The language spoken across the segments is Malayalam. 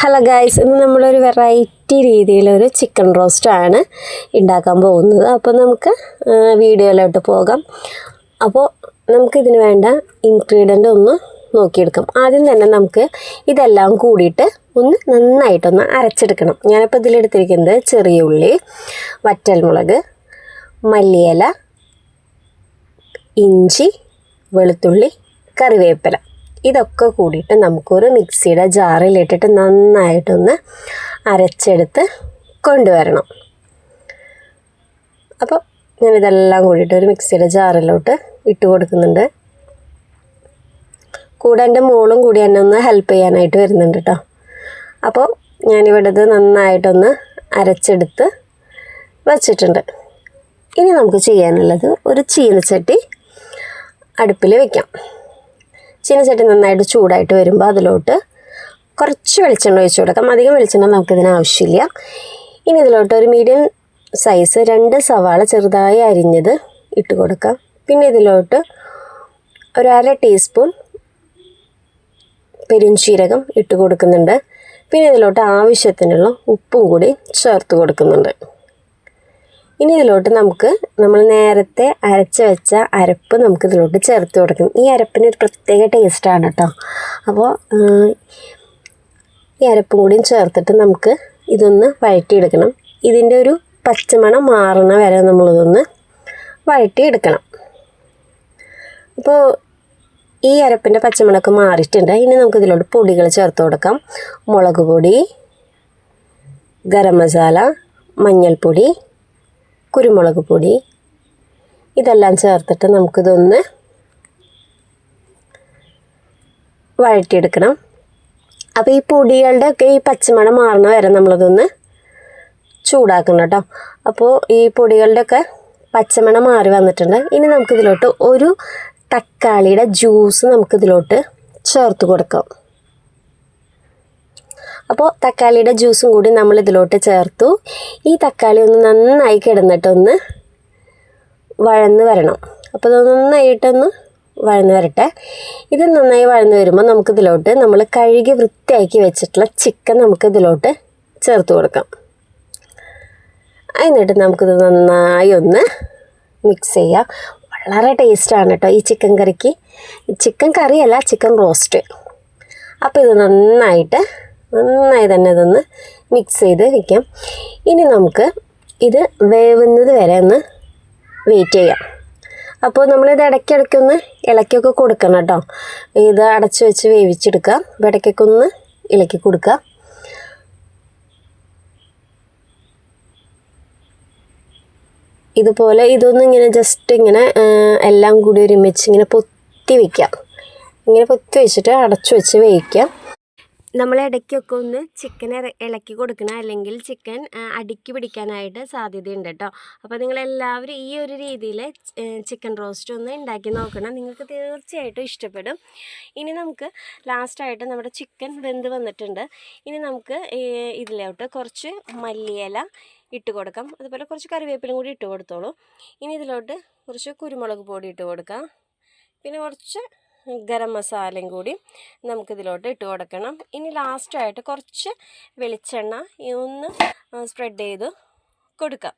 ഹലോ ഗായ്സ് ഇന്ന് നമ്മളൊരു വെറൈറ്റി രീതിയിലൊരു ചിക്കൻ റോസ്റ്റാണ് ഉണ്ടാക്കാൻ പോകുന്നത്. അപ്പോൾ നമുക്ക് വീഡിയോയിലോട്ട് പോകാം. അപ്പോൾ നമുക്കിതിന് വേണ്ട ഇൻഗ്രീഡിയന്റ് ഒന്ന് നോക്കിയെടുക്കാം. ആദ്യം തന്നെ നമുക്ക് ഇതെല്ലാം കൂടിയിട്ട് ഒന്ന് നന്നായിട്ടൊന്ന് അരച്ചെടുക്കണം. ഞാനിപ്പോൾ ഇതിലെടുത്തിരിക്കുന്നത് ചെറിയ ഉള്ളി വറ്റൽമുളക് മല്ലിയില ഇഞ്ചി വെളുത്തുള്ളി കറിവേപ്പില. ഇതൊക്കെ കൂടിയിട്ട് നമുക്കൊരു മിക്സിയുടെ ജാറിലിട്ടിട്ട് നന്നായിട്ടൊന്ന് അരച്ചെടുത്ത് കൊണ്ടുവരണം. അപ്പോൾ ഞാൻ ഇതെല്ലാം കൂടിയിട്ട് ഒരു മിക്സിയുടെ ജാറിലോട്ട് ഇട്ട് കൊടുക്കുന്നുണ്ട്. കൂടെ എന്റെ മോളും കൂടി എന്നെ ഒന്ന് ഹെൽപ്പ് ചെയ്യാനായിട്ട് വരുന്നുണ്ട് കേട്ടോ അപ്പോൾ ഞാനിവിടെ ഇത് നന്നായിട്ടൊന്ന് അരച്ചെടുത്ത് വച്ചിട്ടുണ്ട്. ഇനി നമുക്ക് ചെയ്യാനുള്ളത് ഒരു ചീനച്ചട്ടി അടുപ്പിൽ വെക്കാം. ചീനച്ചട്ടി നന്നായിട്ട് ചൂടായിട്ട് വരുമ്പോൾ അതിലോട്ട് കുറച്ച് വെളിച്ചെണ്ണ ഒഴിച്ചു കൊടുക്കാം. അധികം വെളിച്ചെണ്ണ നമുക്കിതിന് ആവശ്യമില്ല. ഇനി ഇതിലോട്ട് ഒരു മീഡിയം സൈസ് രണ്ട് സവാള ചെറുതായി അരിഞ്ഞത് ഇട്ട് കൊടുക്കാം. പിന്നെ ഇതിലോട്ട് ഒരു അര ടീസ്പൂൺ പെരുംജീരകം ഇട്ട് കൊടുക്കുന്നുണ്ട്. പിന്നെ ഇതിലോട്ട് ആവശ്യത്തിനുള്ള ഉപ്പും കൂടി ചേർത്ത് കൊടുക്കുന്നുണ്ട്. ഇനി ഇതിലോട്ട് നമുക്ക് നമ്മൾ നേരത്തെ അരച്ച് വെച്ച അരപ്പ് നമുക്ക് ഇതിലോട്ട് ചേർത്ത് കൊടുക്കും ഈ അരപ്പിന് ഒരു പ്രത്യേക ടേസ്റ്റാണ് കേട്ടോ. അപ്പോൾ ഈ അരപ്പും കൂടിയും ചേർത്തിട്ട് നമുക്ക് ഇതൊന്ന് വഴറ്റിയെടുക്കണം. ഇതിന്റെ ഒരു പച്ചമണം മാറണ വരെ നമ്മളിതൊന്ന് വഴറ്റിയെടുക്കണം. അപ്പോൾ ഈ അരപ്പിന്റെ പച്ചമണമൊക്കെ മാറിയിട്ടുണ്ട്. ഇനി നമുക്ക് ഇതിലോട്ട് പൊടികൾ ചേർത്ത് കൊടുക്കാം. മുളക് പൊടി ഗരം മസാല മഞ്ഞൾപ്പൊടി കുരുമുളക് പൊടി. ഇതെല്ലാം ചേർത്തിട്ട് നമുക്കിതൊന്ന് വഴറ്റിയെടുക്കണം. അപ്പോൾ ഈ പൊടികളുടെ ഒക്കെ ഈ പച്ചമണം മാറണ വരെ നമ്മളിതൊന്ന് ചൂടാക്കണം കേട്ടോ. അപ്പോൾ ഈ പൊടികളുടെ ഒക്കെ പച്ചമണം മാറി വന്നിട്ടുണ്ട്. ഇനി നമുക്കിതിലോട്ട് ഒരു തക്കാളിയുടെ ജ്യൂസ് നമുക്കിതിലോട്ട് ചേർത്ത് കൊടുക്കാം. അപ്പോൾ തക്കാളിയുടെ ജ്യൂസും കൂടി നമ്മൾ ഇതിലോട്ട് ചേർത്തു. ഈ തക്കാളി ഒന്ന് നന്നായി കിടന്നിട്ടൊന്ന് വഴന്ന് വരണം. അപ്പോൾ ഇത് നന്നായിട്ടൊന്ന് വഴന്ന് വരട്ടെ. ഇത് നന്നായി വഴന്ന് വരുമ്പോൾ നമുക്ക് നമുക്കിതിലോട്ട് നമ്മൾ കഴുകി വൃത്തിയാക്കി വെച്ചിട്ടുള്ള ചിക്കൻ നമുക്ക് നമുക്കിതിലോട്ട് ചേർത്ത് കൊടുക്കാം. എന്നിട്ട് നമുക്കിത് നന്നായി ഒന്ന് മിക്സ് ചെയ്യാം. വളരെ ടേസ്റ്റാണ് കേട്ടോ ഈ ചിക്കൻ കറിക്ക്. ചിക്കൻ കറിയല്ല ചിക്കൻ റോസ്റ്റ്. അപ്പോൾ ഇത് നന്നായിട്ട് നന്നായി തന്നെ ഇതൊന്ന് മിക്സ് ചെയ്ത് വയ്ക്കാം ഇനി നമുക്ക് ഇത് വേവുന്നത് വരെ ഒന്ന് വെയിറ്റ് ചെയ്യാം. അപ്പോൾ നമ്മളിത് ഇടയ്ക്കിടയ്ക്ക് ഒന്ന് ഇളക്കിയൊക്കെ കൊടുക്കണം കേട്ടോ. ഇത് അടച്ചു വെച്ച് വേവിച്ചെടുക്കുക. അപ്പോൾ ഇടയ്ക്കൊക്കെ ഒന്ന് ഇളക്കി കൊടുക്കുക. ഇതുപോലെ ഇതൊന്നും ഇങ്ങനെ ജസ്റ്റ് ഇങ്ങനെ എല്ലാം കൂടി ഒരുമിച്ച് ഇങ്ങനെ പൊത്തി വയ്ക്കാം ഇങ്ങനെ പൊത്തി വെച്ചിട്ട് അടച്ചു വെച്ച് വേവിക്കാം നമ്മൾ ഇടയ്ക്കൊക്കെ ഒന്ന് ചിക്കൻ ഇളക്കി കൊടുക്കണം. അല്ലെങ്കിൽ ചിക്കൻ അടുക്കി പിടിക്കാനായിട്ട് സാധ്യതയുണ്ട് കേട്ടോ അപ്പോൾ നിങ്ങളെല്ലാവരും ഈ ഒരു രീതിയിൽ ചിക്കൻ റോസ്റ്റ് ഒന്ന് ഉണ്ടാക്കി നോക്കണം. നിങ്ങൾക്ക് തീർച്ചയായിട്ടും ഇഷ്ടപ്പെടും. ഇനി നമുക്ക് ലാസ്റ്റായിട്ട് നമ്മുടെ ചിക്കൻ വെന്ത് വന്നിട്ടുണ്ട്. ഇനി നമുക്ക് ഇതിലോട്ട് കുറച്ച് മല്ലിയില ഇട്ട് കൊടുക്കാം. അതുപോലെ കുറച്ച് കറിവേപ്പിലും കൂടി ഇട്ട് കൊടുത്തോളൂ. ഇനി ഇതിലോട്ട് കുറച്ച് കുരുമുളക് പൊടി ഇട്ട് കൊടുക്കാം. പിന്നെ കുറച്ച് ഗരം മസാലയും കൂടി നമുക്കിതിലോട്ട് ഇട്ട് കൊടുക്കണം. ഇനി ലാസ്റ്റായിട്ട് കുറച്ച് വെളിച്ചെണ്ണ ഒന്ന് സ്പ്രെഡ് ചെയ്ത് കൊടുക്കാം.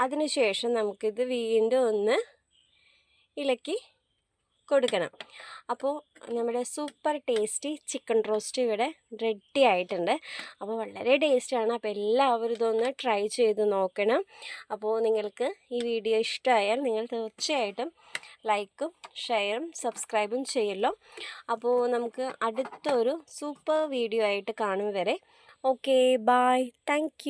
അതിനുശേഷം നമുക്കിത് വീണ്ടും ഒന്ന് ഇളക്കി കൊടുക്കണം. അപ്പോൾ നമ്മുടെ സൂപ്പർ ടേസ്റ്റി ചിക്കൻ റോസ്റ്റ് ഇവിടെ റെഡി ആയിട്ടുണ്ട്. അപ്പോൾ വളരെ ടേസ്റ്റാണ് അപ്പോൾ എല്ലാവരും ഇതൊന്ന് ട്രൈ ചെയ്ത് നോക്കണം. അപ്പോൾ നിങ്ങൾക്ക് ഈ വീഡിയോ ഇഷ്ടമായാൽ നിങ്ങൾ തീർച്ചയായിട്ടും ലൈക്കും ഷെയറും സബ്സ്ക്രൈബും ചെയ്യല്ലോ. അപ്പോൾ നമുക്ക് അടുത്തൊരു സൂപ്പർ വീഡിയോ ആയിട്ട് കാണും വരെ. Okay bye thank